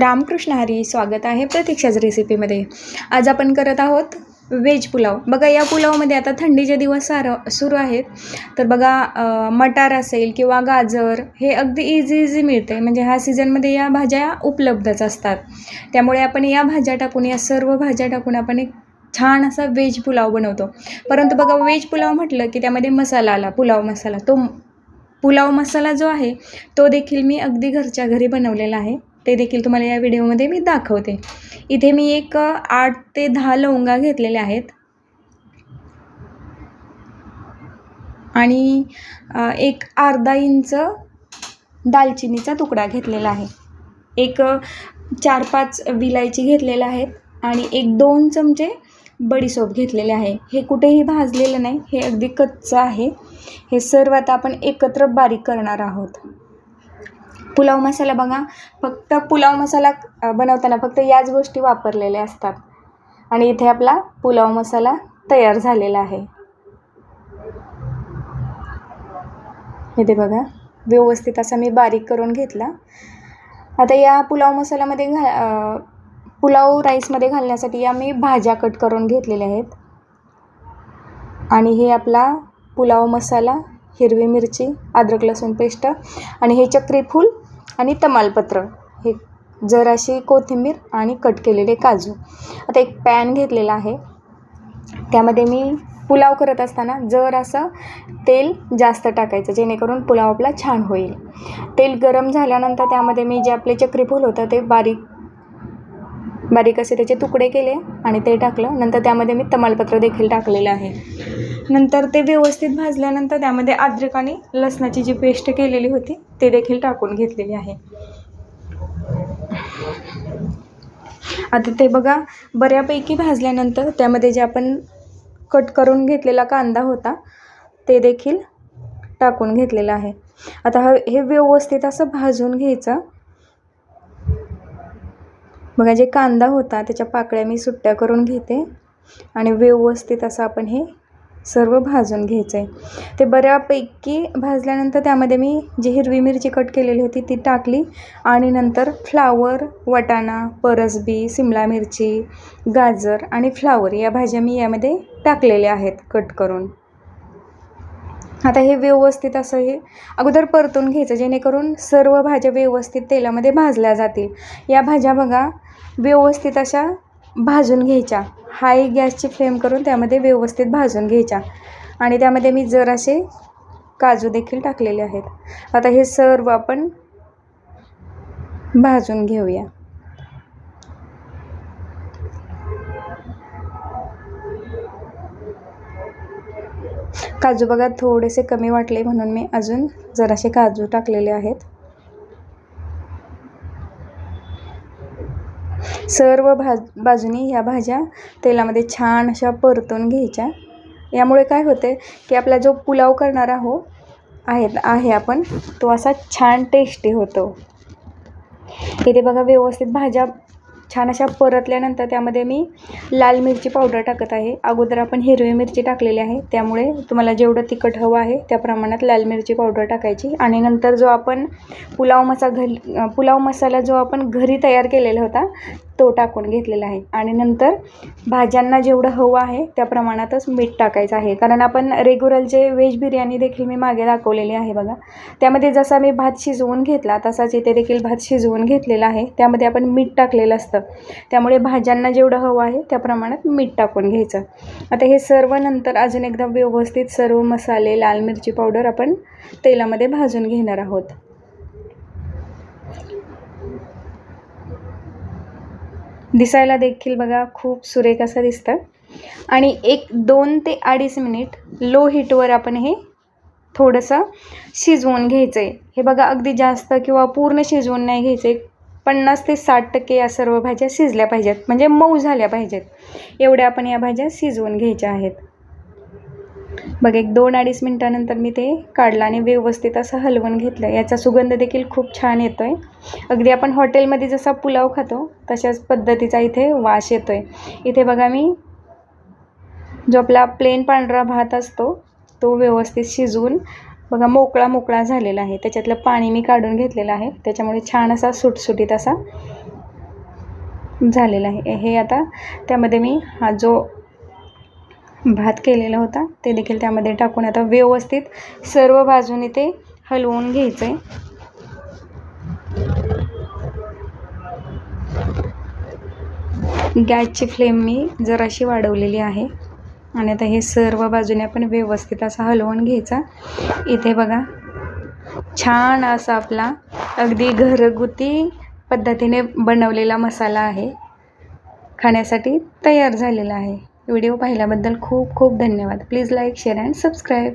रामकृष्ण हरी स्वागत आहे प्रतीक्षाच रेसिपीमध्ये आज आपण करत आहोत व्हेज पुलाव. बघा या पुलावमध्ये आता थंडीचे दिवस सार सुरू आहेत. तर बघा मटार असेल किंवा गाजर हे अगदी इझी इझी मिळते म्हणजे ह्या सीझनमध्ये या भाज्या उपलब्धच असतात. त्यामुळे आपण या भाज्या टाकून या सर्व भाज्या टाकून आपण एक छान असा व्हेज पुलाव बनवतो. परंतु बघा व्हेज पुलाव म्हटलं की त्यामध्ये मसाला आला पुलाव मसाला. तो पुलाव मसाला जो आहे तो देखील मी अगदी घरच्या घरी बनवलेला आहे. ते देखील तुम्हाला या व्हिडिओमध्ये मी दाखवते. इथे मी एक आठ ते दहा लवंगा घेतलेल्या आहेत. आणि एक अर्धा इंच दालचिनीचा तुकडा घेतलेला आहे. एक चार पाच विलायची घेतलेल्या आहेत आणि एक दोन चमचे बडीसोप घेतलेले आहे. हे कुठेही भाजलेलं नाही हे अगदी कच्चं आहे. हे सर्व आता आपण एकत्र बारीक करणार आहोत. पुलाव मसाला बघा. फक्त पुलाव मसाला बनवताना फक्त याच गोष्टी वापरलेल्या असतात. आणि इथे आपला पुलाव मसाला तयार झालेला आहे. इथे बघा. व्यवस्थित असा मी बारीक करून घेतला. आता या पुलाव मसाल्यामध्ये घा पुलाव राईसमध्ये घालण्यासाठी या मी भाज्या कट करून घेतलेल्या आहेत. आणि हे आपला पुलाव मसाला हिरवी मिरची अद्रक लसूण पेस्ट आणि हे चक्रीफूल आणि तमालपत्र. हे जराशी कोथिंबीर आणि कट केलेले काजू. आता एक पॅन घेतलेला आहे. त्यामध्ये मी पुलाव करत असताना जर असं तेल जास्त टाकायचं जेणेकरून पुलाव आपला छान होईल. तेल गरम झाल्यानंतर त्यामध्ये मी जे आपले चक्रीफूल होतं ते बारीक बारीक असे त्याचे तुकडे केले आणि ते टाकलं. नंतर त्यामध्ये मी तमालपत्र देखील टाकलेलं आहे. नंतर ते व्यवस्थित भाजल्यानंतर त्यामध्ये अद्रक आणि लसणाची जी पेस्ट केलेली होती ते देखील टाकून घेतलेली आहे. आता ते बघा बऱ्यापैकी भाजल्यानंतर त्यामध्ये जे आपण कट करून घेतलेला कांदा होता ते देखील टाकून घेतलेला आहे. आता हे व्यवस्थित असं भाजून घ्यायचं. बघा जे कांदा होता त्याच्या पाकळ्या मी सुट्ट्या करून घेते. आणि व्यवस्थित असं आपण हे सर्व भाजून घ्यायचं आहे ते बऱ्यापैकी भाजल्यानंतर त्यामध्ये मी जी हिरवी मिरची कट केलेली होती ती टाकली. आणि नंतर फ्लावर वटाणा परसबी सिमला मिरची गाजर आणि फ्लावर या भाज्या मी यामध्ये टाकलेल्या आहेत कट करून. आता हे व्यवस्थित असं हे अगोदर परतून घ्यायचं जेणेकरून सर्व भाज्या व्यवस्थित तेलामध्ये भाजल्या जातील. या भाज्या बघा व्यवस्थित अशा भाजून घ्यायच्या. हाय गॅसची फ्लेम करून त्यामध्ये व्यवस्थित भाजून घ्यायच्या. आणि त्यामध्ये मी जरासे काजू देखील टाकलेले आहेत. आता हे सर्व आपण भाजून घेऊया. काजू बघा थोडेसे कमी वाटले म्हणून मी अजून जरासे काजू टाकलेले आहेत. सर्व भाज बाजूनी ह्या भाज्या तेलामध्ये छान अशा परतून घ्यायच्या. यामुळे काय होते की आपला जो पुलाव करणार आहो आहेत आहे आपण तो असा छान टेस्टी होतो. इथे बघा व्यवस्थित भाज्या छान अशा परतल्यानंतर त्यामध्ये मी लाल मिरची पावडर टाकत आहे. अगोदर आपण हिरवी मिरची टाकलेली आहे. त्यामुळे तुम्हाला जेवढं तिखट हवं आहे त्या प्रमाणात लाल मिरची पावडर टाकायची. आणि नंतर जो आपण पुलाव मसा घल पुलाव मसाला जो आपण घरी तयार केलेला होता तो टाकून घेतलेला आहे. आणि नंतर भाज्यांना जेवढं हवं आहे त्या प्रमाणातच मीठ टाकायचं आहे. कारण आपण रेग्युलर जे व्हेज बिर्याणी देखील मी मागे दाखवलेली आहे बघा. त्यामध्ये जसा मी भात शिजवून घेतला तसाच इथे देखील भात शिजवून घेतलेला आहे. त्यामध्ये आपण मीठ टाकलेलं असतं. त्यामुळे भाज्यांना जेवढं हवं आहे त्या प्रमाणात मीठ टाकून घ्यायचं. आता हे सर्व नंतर अजून एकदा व्यवस्थित सर्व मसाले लाल मिरची पावडर आपण तेलामध्ये भाजून घेणार आहोत. दिसायला देखील बघा खूप सुरेख असं दिसतं. आणि एक दोन ते अडीच मिनिट लो हीटवर आपण हे थोडंसं शिजवून घ्यायचं आहे हे बघा अगदी जास्त किंवा पूर्ण शिजवून नाही घ्यायचं आहे पन्नास ते साठ टक्के या सर्व भाज्या शिजल्या पाहिजेत. म्हणजे मऊ झाल्या पाहिजेत. एवढ्या आपण या भाज्या शिजवून घ्यायच्या आहेत. बघ एक दोन अडीच मिनटानंतर मी ते काढलं आणि व्यवस्थित असं हलवून घेतलं. याचा सुगंध देखील खूप छान येतो आहे अगदी आपण हॉटेलमध्ये जसा पुलाव खातो तशाच पद्धतीचा इथे वास येतो आहे इथे बघा मी जो आपला प्लेन पांढरा भात असतो तो व्यवस्थित शिजवून बघा मोकळा मोकळा झालेला आहे. त्याच्यातलं पाणी मी काढून घेतलेलं आहे. त्याच्यामुळे छान असा सुटसुटीत असा झालेला आहे. हे आता त्यामध्ये मी हा जो भात केलेला होता ते देखील त्यामध्ये टाकून आता व्यवस्थित सर्व बाजूने ते हलवून घ्यायचं आहे गॅसची फ्लेम मी जराशी वाढवलेली आहे. आणि आता हे सर्व बाजूने आपण व्यवस्थित असा हलवून घ्यायचा. इथे बघा छान असा आपला अगदी घरगुती पद्धतीने बनवलेला मसाला आहे. खाण्यासाठी तयार झालेला आहे. व्हिडिओ पाहिल्याबद्दल खूप खूप धन्यवाद. Please like share and subscribe.